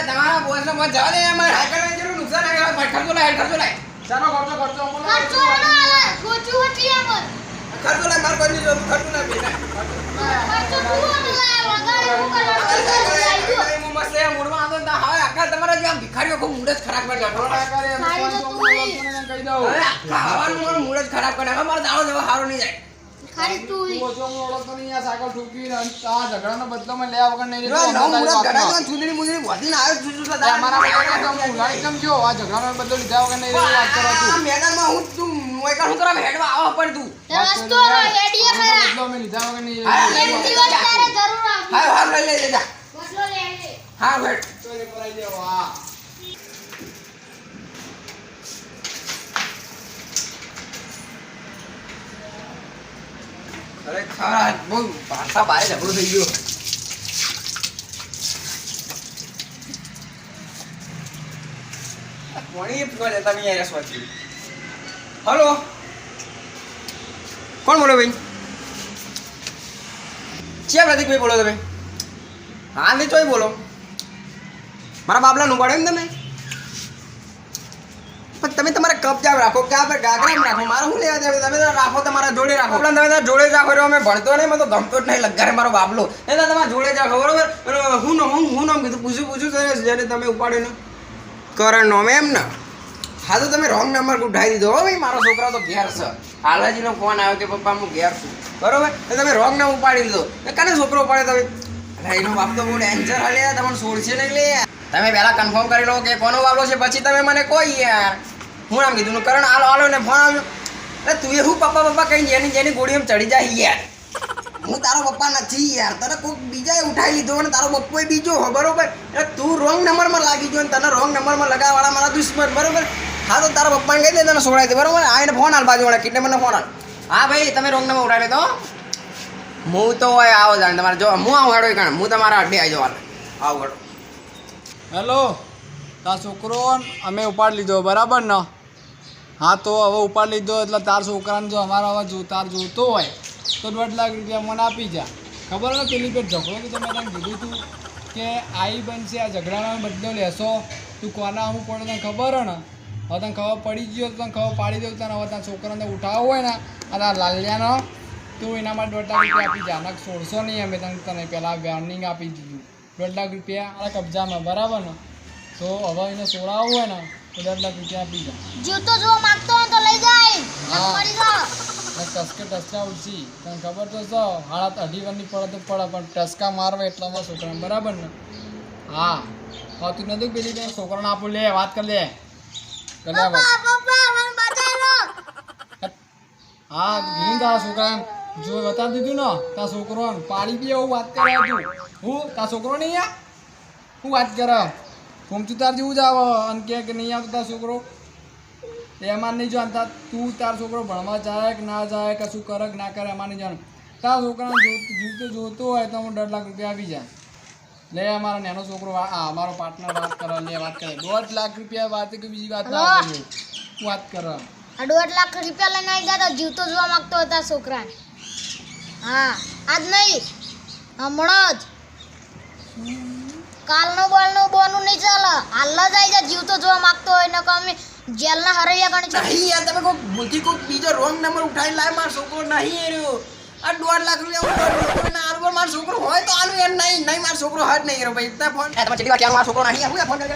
તમારા બોસ નો મત જવા દે અમારે હાઈકલ જરૂર નુકસાન ખર્ચો લાય ખર્ચો લાય. ચાલો ખર્ચો ખર્ચો ખર્ચો. ખર્ચો લાય મારે કોઈ જરૂર ખર્ચો ના જ કરી નાખો. ના કરે, અમે કોણ છો, અમને ઓળખતો નહીં, કહી દઉં. હવે આખા હવાનું મૂડ જ ખરાબ કરી નાખો. મારો દાડો જેવો સારો નહીં જાય તું ઓછો અમને ઓળખતો નહીં, આ સાયકલ ઠોકીને આ ઝઘડાનો બદલો મેં લેવા વગર નહીં જો રહેતો. મૂડ જ અમારા ગળામાં વધીને આવ્યો છું, છું, છું, મારા બેટાને હું લાઈટ કેમ જો? આ ઝઘડાનો બદલો લીધા વગર નહીં રહેતો, વાત કરો તું. મેદાનમાં હું તું હું કરવા હેડવા આવો પણ તું. બદલો મેં લીધા વગર નહીં હા. હા હા લઈ લઈ લેજા હા હેડ તો દેવો, અરે ખરા બહુ ભાષા બારે ઝઘડો થઈ ગયો. કોણી ફોન નહીં આયા સ્વાતી? હલો? કોણ બોલો ભાઈ? ક્યાં પ્રતિકભાઈ બોલો તમે? હા નહીં તોય બોલો. મારા બાબલા નું ને તમે? પણ તમે તમારા કબજા રાખો ક્યાં પર ગાગરામાં રાખો મારે શું લેવા દેવા તમે તો રાખો તમારા જોડે રાખો. પણ તમે તમારા જોડે જ રાખો અમે ભણતો નહીં મને તો ગમતો જ નહીં લગારે મારો બાબલો. એટલે તમારા જોડે જ રાખો બરોબર? હું ન હું હું નામ કીધું પૂછ્યું પૂછ્યું સર જ્યારે તમે ઉપાડ્યો કરણ નોમ એમ ને? હા તો તમે રોંગ નંબર ઉઠાવી દીધો. હો ભાઈ મારો છોકરો તો ઘેર છે. હાલાજીનો ફોન આવ્યો કે પપ્પા હું ઘેર છું. બરોબર? તમે રોંગ નામ ઉપાડી લીધો કાને છોકરો ઉપાડે તમે? અરે એનો બાપ તો બહુ ડેન્જર હાલે તમને છોડશે નહીં લે. તમે પહેલાં કન્ફર્મ કરી લો કે કોનો વાલો છે, પછી તમે મને કોઈ યાર. હું નામ કીધું કરણ આલો આલો ને ફોન આવ્યો અરે, તું એ હું પપ્પા પપ્પા કઈ જેની જેની એમ ચડી જાય યાર. હું તારો પપ્પા નથી યાર. તને કોઈક બીજાએ ઉઠાવી લીધો અને તારો પપ્પો બીજો હો બરોબર? એટલે તું રોંગ નંબરમાં લાગી ગયો અને તને રોંગ નંબરમાં લગાવવાળા મારા દુશ્મન, બરોબર? હા, તો તારા પપ્પાને કહી દે તને સોડાઈ દે, બરોબર? આ એને ફોન હાલ બાજુવાળા મને ફોન હાલ હા, ભાઈ, તમે રોંગ નંબર ઉઠાવી તો. હું તો હોય આવો જાણ, તમારે જો, હું આવું હેડો કારણ હું તમારા અડ્ડે આવી જવાનું. આવું હેડો. હેલો, તાર છોકરો અમે ઉપાડ લીધો, બરાબર ને? હા, તો હવે ઉપાડ લીધો એટલે તાર છોકરાને જો અમારો હવે જો, તાર જોતો હોય, તો દોઢ લાખ રૂપિયા મને આપી જા. ખબર ને પેલી પેટ ઝઘડો કે તમે તને કીધું તું કે આઈ બનશે, આ ઝઘડાનો બદલો લેશો? તું કોના અમુક પડે તને ખબર ને? હવે તને ખબર પડી ગયો તો તને ખબર પાડી દઉં તને. હવે તારા છોકરાને ઉઠાવવો હોય ને, અને આ લાલિયાનો, તું એના માટે દોઢ લાખ રૂપિયા આપી જા. સોળસો નહીં, અમે તને તને પહેલાં વાર્નિંગ આપી દીધું. દોઢ લાખ રૂપિયા આ કબજામાં બરાબર ને? તો હવે એને સોડાવવું હોય ને તો દોઢ લાખ રૂપિયા આપી જાય જીવતો જો માંગતો હોય તો લઈ જાય. હા. ટસકે ટસકા ઉડશી. તને ખબર તો છો હાડા અઢી વરની પડે તો પડે પણ ટસકા મારવા એટલામાં છોકરાને બરાબર ને? હા. હા તું નથી પેલી બેન છોકરાને આપું લે વાત કર લે હા કીધું છોકરા તારા છોકરાને. જો બતાવી દીધું ને તા છોકરો પાડી દે એવું વાત કરે તું. હું તા છોકરો નહીં આ? હું વાત કરે ઘૂમતું તાર જેવું જ આવે અને કે કે નહીં આવતો તાર છોકરો? એમાં નહીં જાણતા તું તાર છોકરો ભણવા જાય કે ના જાય કશું કરે કે ના કરે એમાં નહીં જાણ તાર છોકરાને જીવતો જોતો હોય તો હું દોઢ લાખ રૂપિયા આપી જાય. લે અમારો નાનો છોકરો આ અમારો પાર્ટનર વાત કરે લે વાત કરે. દોઢ લાખ રૂપિયા વાત કે બીજી વાત ના. વાત કરે દોઢ લાખ રૂપિયા લઈને આવી ગયા તો જીવતો જોવા માંગતો હતા છોકરાને. હા આજ નહીં હમણાં જ. કાલનું બોલનું બોનું નહીં ચાલે. હાલ જાય આવી જા જીવતો જોવા માગતો હોય ને કમી જેલના હરૈયા ગણી છે. નહીં યાર તમે કોઈ ભૂલથી કોઈ બીજો રોંગ નંબર ઉઠાઈ લાય મારો છોકરો નહીં એર્યો આ દોઢ લાખ રૂપિયા ના આલુ મારો છોકરો હોય તો આલુ એમ નહીં. નહીં મારો છોકરો હટ નહીં રહ્યો ભાઈ. તમે ફોન. તમે ચેટી વાત મારો છોકરો નહીં આવું ફોન તને